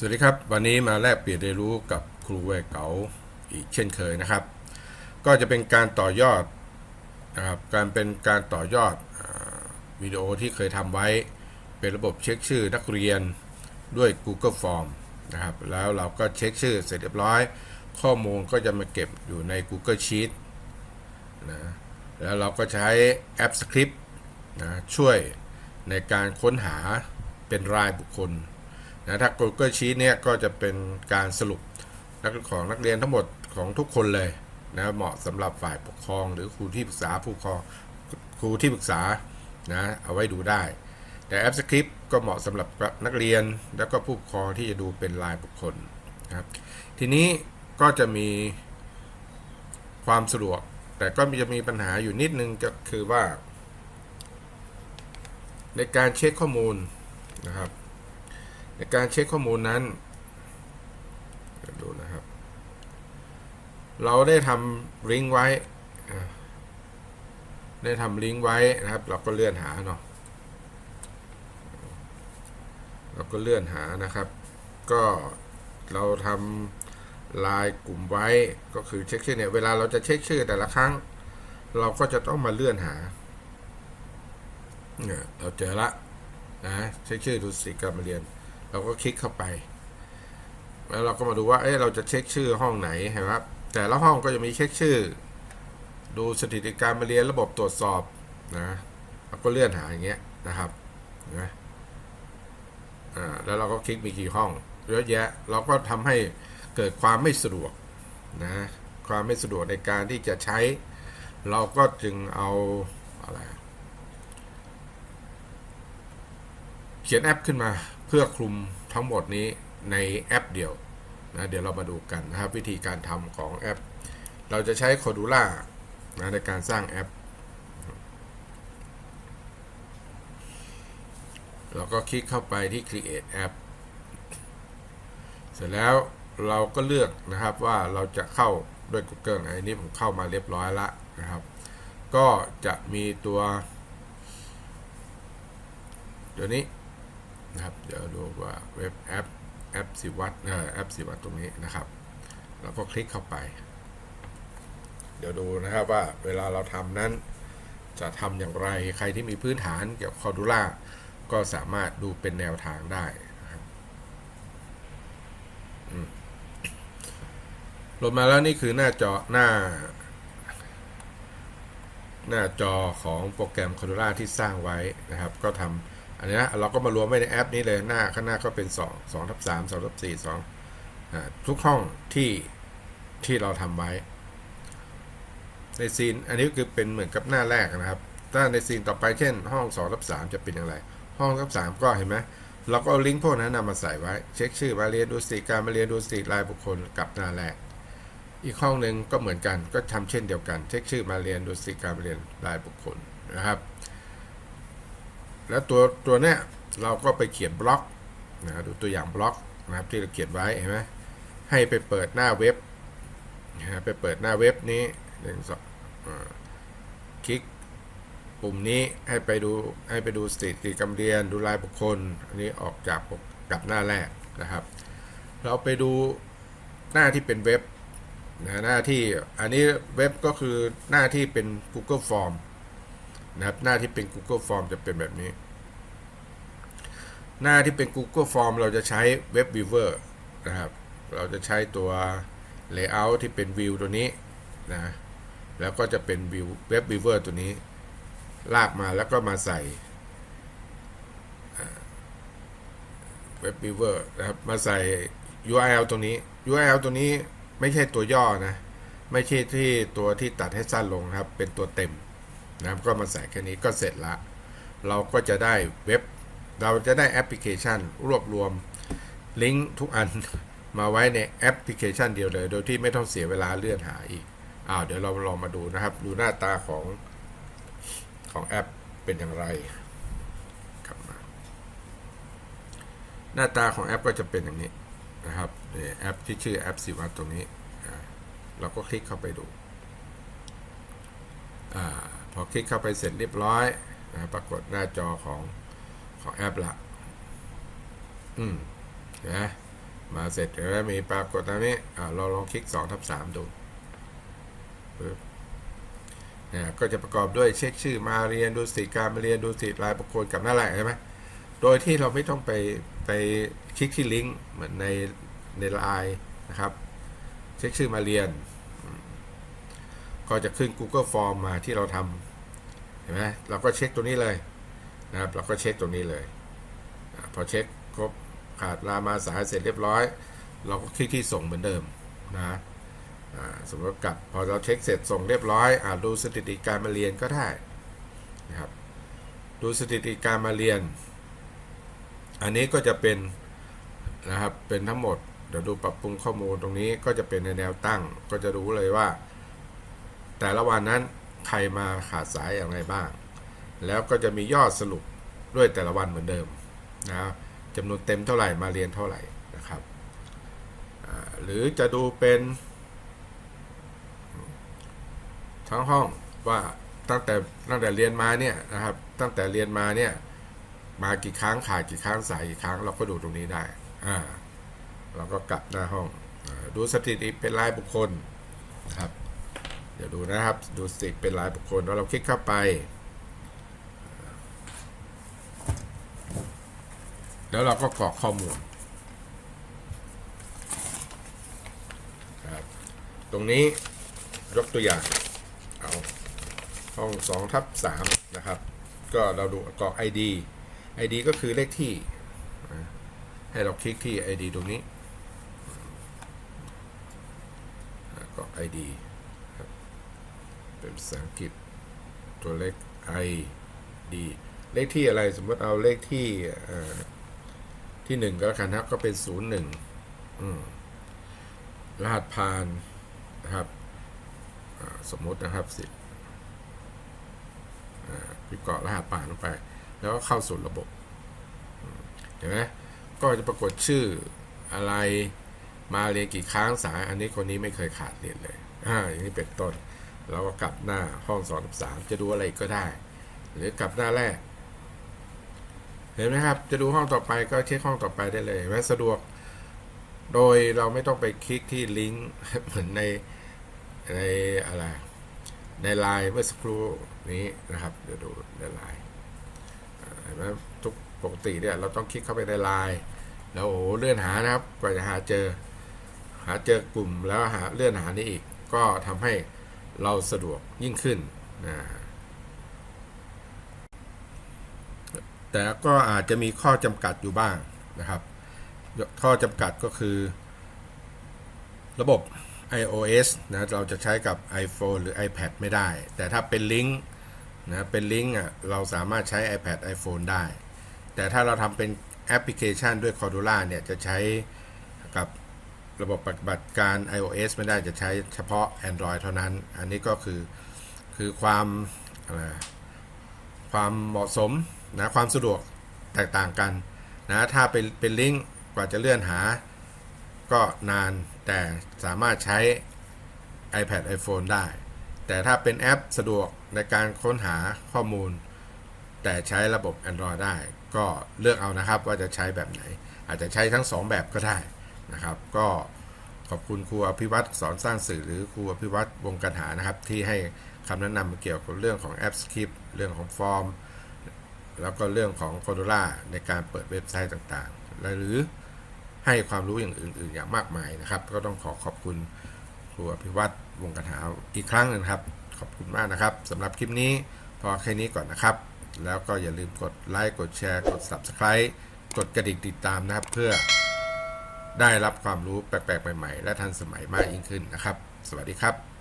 สวัสดีครับ วันนี้มาแลกเปลี่ยนเรียนรู้กับครูแวเก๋าอีกเช่นเคยนะครับ ก็จะเป็นการต่อยอดนะครับการเป็นการต่อยอดอวิดีโอที่เคยทำไว้ เป็นระบบเช็คชื่อนักเรียนด้วย Google Form นะครับแล้วเราก็เช็คชื่อเสร็จเรียบร้อย ข้อมูลก็จะมาเก็บอยู่ใน Google Sheet นะแล้วเราก็ใช้แอป Script นะช่วยในการค้นหาเป็นรายบุคคล นะถ้า Google Sheet เนี่ยก็จะเป็นการสรุปนักของนักเรียนทั้งหมดของทุกคนเลยนะเหมาะสำหรับฝ่ายปกครอง หรือครูที่ปรึกษาผู้ครองครูที่ปรึกษานะเอาไว้ดูได้ แต่แอปสคริปต์ก็เหมาะสำหรับนักเรียนแล้วก็ผู้ปกครองที่จะดูเป็นรายบุคคลนะครับทีนี้ก็จะมีความสะดวก แต่ก็จะมีปัญหาอยู่นิดนึงก็คือว่า ในการเช็คข้อมูลนะครับ ในการเช็คข้อมูลนั้นเดี๋ยวดูนะครับ เราได้ทำลิงก์ไว้ ได้ทำลิงก์ไว้นะครับ เราก็เลื่อนหาเนาะเราก็เลื่อนหานะครับ ก็เราทำลายกลุ่มไว้ก็คือเช็คชื่อเนี่ยเวลาเราจะเช็คชื่อแต่ละครั้ง เราก็จะต้องมาเลื่อนหาเนี่ยเราเจอละนะเช็คชื่อดูสิการมเรียน เราก็คลิกเข้าไป แล้วเราก็มาดูว่า เอ้เราจะเช็คชื่อห้องไหนเห็นไหมครับ แต่ละห้องก็จะมีเช็คชื่อ ดูสถิติการมาเรียนระบบตรวจสอบนะเราก็เลื่อนหาอย่างเงี้ยนะครับนไหมอ่าแล้วเราก็คลิกมีกี่ห้องเยอะแยะ เราก็ทำให้เกิดความไม่สะดวกนะความไม่สะดวกในการที่จะใช้ เราก็จึงเอาอะไรเขียนแอปขึ้นมา เพื่อคลุมทั้งหมดนี้ในแอปเดียวนะเดี๋ยวเรามาดูกันนะครับวิธีการทำของแอป เราจะใช้ Cordula นะในการสร้างแอป เราก็คลิกเข้าไปที่ Create App เสร็จแล้วเราก็เลือกนะครับว่าเราจะเข้าด้วย Google อันนี้ผมเข้ามาเรียบร้อยละนะครับ ก็จะมีตัว เดี๋ยวนี้ นะครับ เดี๋ยวดูว่าเว็บแอปแอปสิวัตเออแอปสิวัตตรงนี้นะครับ แล้วก็คลิกเข้าไป เดี๋ยวดูนะครับว่าเวลาเราทำนั้น จะทำอย่างไรใครที่มีพื้นฐานเกี่ยวกับคอดูล่าก็สามารถดูเป็นแนวทางได้นะครับอืมลงมาแล้วนี่คือหน้าจอหน้า หน้าจอของโปรแกรม Cordula ที่สร้างไว้นะครับ ก็ทำ อันนี้นะเราก็มารวมไว้ในแอปนี้เลยหน้าข้างหน้าก็เป็น 2 2ทับ3 2ทับ4 2อ่าทุกห้องที่ที่เราทำไว้ ในซีนอันนี้คือเป็นเหมือนกับหน้าแรกนะครับ ถ้าในซีนต่อไปเช่น ห้อง2ทับ3จะเป็นอย่างไร ห้องทับ3ก็เห็นไหมเราก็เอาลิงก์พวกนั้นนำมาใส่ไว้ เช็คชื่อมาเรียนดูสิการมาเรียนดูสิรายบุคคลกับหน้าแรกอีกห้องหนึ่งก็เหมือนกันก็ทำเช่นเดียวกัน เช็คชื่อมาเรียนดูสิการมาเรียนรายบุคคลนะครับ แล้วตัวตัวเนี้ยเราก็ไปเขียนบล็อกนะดูตัวอย่างบล็อกนะครับที่เราเขียนไว้เห็นไหมให้ไปเปิดหน้าเว็บนะไปเปิดหน้าเว็บนี้หนึ่งสองคลิกปุ่มนี้ให้ไปดูให้ไปดูสถิติการเรียนดูรายบุคคล อันนี้ออกจากกกับหน้าแรกนะครับ เราไปดูหน้าที่เป็นเว็บนะหน้าที่อันนี้เว็บก็คือหน้าที่เป็น Google Form นะครับ หน้าที่เป็น Google Form จะเป็นแบบนี้ หน้าที่เป็น Google Form เราจะใช้ Web Viewer นะครับ เราจะใช้ตัว Layout ที่เป็น View ตัวนี้นะแล้วก็จะเป็น View Web Viewer ตัวนี้ ลากมาแล้วก็มาใส่ Web Viewer นะครับ มาใส่ URL ตรงนี้ URL ตัวนี้ไม่ใช่ตัวย่อนะ ไม่ใช่ที่ตัวที่ตัดให้สั้นลงครับ เป็นตัวเต็ม นะก็มาใส่แค่นี้ก็เสร็จละ เราก็จะได้เว็บ เราจะได้แอปพลิเคชัน รวบรวมลิงก์ทุกอันมาไว้ในแอปพลิเคชันเดียวเลย โดยที่ไม่ต้องเสียเวลาเลื่อนหาอีกอ้าวเดี๋ยวเราลองมาดูนะครับ ดูหน้าตาของของแอปเป็นอย่างไรกลับมา หน้าตาของแอปก็จะเป็นอย่างนี้นะครับแอปที่ชื่อแอปสิวัตตรงนี้ เราก็คลิกเข้าไปดูอ่า พอคลิกเข้าไปเสร็จเรียบร้อยนะปรากฏหน้าจอของของแอปละอืมเห็นไหมมาเสร็จแล้วมีปรากฏตรงนี้อ่าเราลองคลิก2ทับ3ดูปึ๊บนี่ยก็จะประกอบด้วยเช็คชื่อมาเรียนดูสิการมาเรียนดูสิรายบุคคลกับหน้าแหละใช่ไหมโดยที่เราไม่ต้องไปไปคลิกที่ลิงก์เหมือนในในไลน์นะครับ เช็คชื่อมาเรียน ก็จะขึ้น Google Form มาที่เราทำเห็นไหมเราก็เช็คตัวนี้เลยนะครับเราก็เช็คตรงนี้เลยอพอเช็คครบขาดลามาสายเสร็จเรียบร้อย เราก็คลิกที่ส่งเหมือนเดิมนะสมมติกลับพอเราเช็คเสร็จส่งเรียบร้อยอดูสถิติการมาเรียนก็ได้นะครับดูสถิติการมาเรียน อันนี้ก็จะเป็นนะครับเป็นทั้งหมดเดี๋ยวดูปรับปรุงข้อมูลตรงนี้ก็จะเป็นในแนวตั้ง ก็จะรู้เลยว่า แต่ละวันนั้นใครมาขาดสายอย่างไรบ้าง แล้วก็จะมียอดสรุปด้วยแต่ละวันเหมือนเดิมนะครับจำนวนเต็มเท่าไหร่มาเรียนเท่าไหร่นะครับ หรือจะดูเป็นทั้งห้องว่าตั้งแต่ตั้งแต่เรียนมาเนี่ยนะครับ ตั้งแต่เรียนมาเนี่ยมากี่ครั้งขาดกี่ครั้งสายกี่ครั้งเราก็ดูตรงนี้ได้อ่าเราก็กลับหน้าห้องอดูสถิติเป็นรายบุคคลนะครับ เดี๋ยวดูนะครับ ดูสิเป็นรายบุคคลแล้วเราคลิกเข้าไป แล้วเราก็กรอกข้อมูลครับตรงนี้ยกตัวอย่าง เอาห้อง2ทับ3นะครับ ก็เราดูกรอก ID ID ก็คือเลขที่ ให้เราคลิกที่ ID ตรงนี้กรอก ID เป็นภาษาอังกฤษ ตัวเลข ID เลขที่อะไรสมมติเอาเลขที่ที่หนึ่งก็แล้วกันนะครับก็เป็นศูนย์หนึ่งรหัสผ่านนะครับสมมตินะครับสิพิมพ์กรอกรหัสผ่านลงไป แล้วก็เข้าสู่ระบบเห็นไหมก็จะปรากฏชื่ออะไรมาเรียนกี่ครั้งสาย อันนี้คนนี้ไม่เคยขาดเรียนเลยอ่าอย่างนี้เป็นต้น เราก็กลับหน้าห้องสอนสามจะดูอะไรก็ได้ หรือกลับหน้าแรก เห็นไหมครับ จะดูห้องต่อไปก็เช็คห้องต่อไปได้เลยแม้สะดวก โดยเราไม่ต้องไปคลิกที่ลิงก์เหมือนในในอะไรในไลน์เมื่อสักครู่นี้นะครับเดี๋ยวดูในไลน์เห็นไหมทุกปกติเนี่ยเราต้องคลิกเข้าไปในไลน์แล้วโอ้เลื่อนหานะครับกว่าจะหาเจอ หาเจอกลุ่มแล้วหาเลื่อนหานี้อีก ก็ทำให้ เราสะดวกยิ่งขึ้นนะแต่ก็อาจจะมีข้อจำกัดอยู่บ้างนะครับ ข้อจำกัดก็คือ ระบบ iOS นะเราจะใช้กับ iPhone หรือ iPad ไม่ได้ แต่ถ้าเป็นลิงก์นะเป็นลิงก์อะเราสามารถใช้ iPad iPhone ได้ แต่ถ้าเราทำเป็นแอปพลิเคชันด้วย Cordula เนี่ยจะใช้ ระบบปฏิบัติการ iOS ไม่ได้จะใช้เฉพาะ Android เท่านั้น อันนี้ก็คือคือความความเหมาะสมนะความสะดวกแตกต่างกันนะถ้าเป็นเป็นลิงก์กว่าจะเลื่อนหาก็นานแต่สามารถใช้ iPad iPhone ได้ แต่ถ้าเป็นแอปสะดวกในการค้นหาข้อมูล แต่ใช้ระบบ Android ได้ ก็เลือกเอานะครับว่าจะใช้แบบไหน อาจจะใช้ทั้ง 2 แบบก็ได้ นะครับ ก็ขอบคุณครูอภิวัตรสอนสร้างสื่อหรือครูอภิวัตรวงกันหานะครับ ที่ให้คำแนะนำเกี่ยวกับเรื่องของแอปสคริปต์เรื่องของฟอร์ม แล้วก็เรื่องของ c o d o l a ในการเปิดเว็บไซต์ต่างๆและหรือให้ความรู้อย่างอื่น ๆ อย่างมากมายนะครับ ก็ต้องขอขอบคุณครูอภิวัตรวงกันหาอีกครั้งหนึงครับ ขอบคุณมากนะครับสำหรับคลิปนี้พอแค่นี้ก่อนนะครับ แล้วก็อย่าลืมกดไลค์กดแชร์กด Subscribe กดกระดิ่งติดตามนะครับเพื่อ ได้รับความรู้แปลกๆใหม่ๆ และทันสมัยมากยิ่งขึ้นนะครับ สวัสดีครับ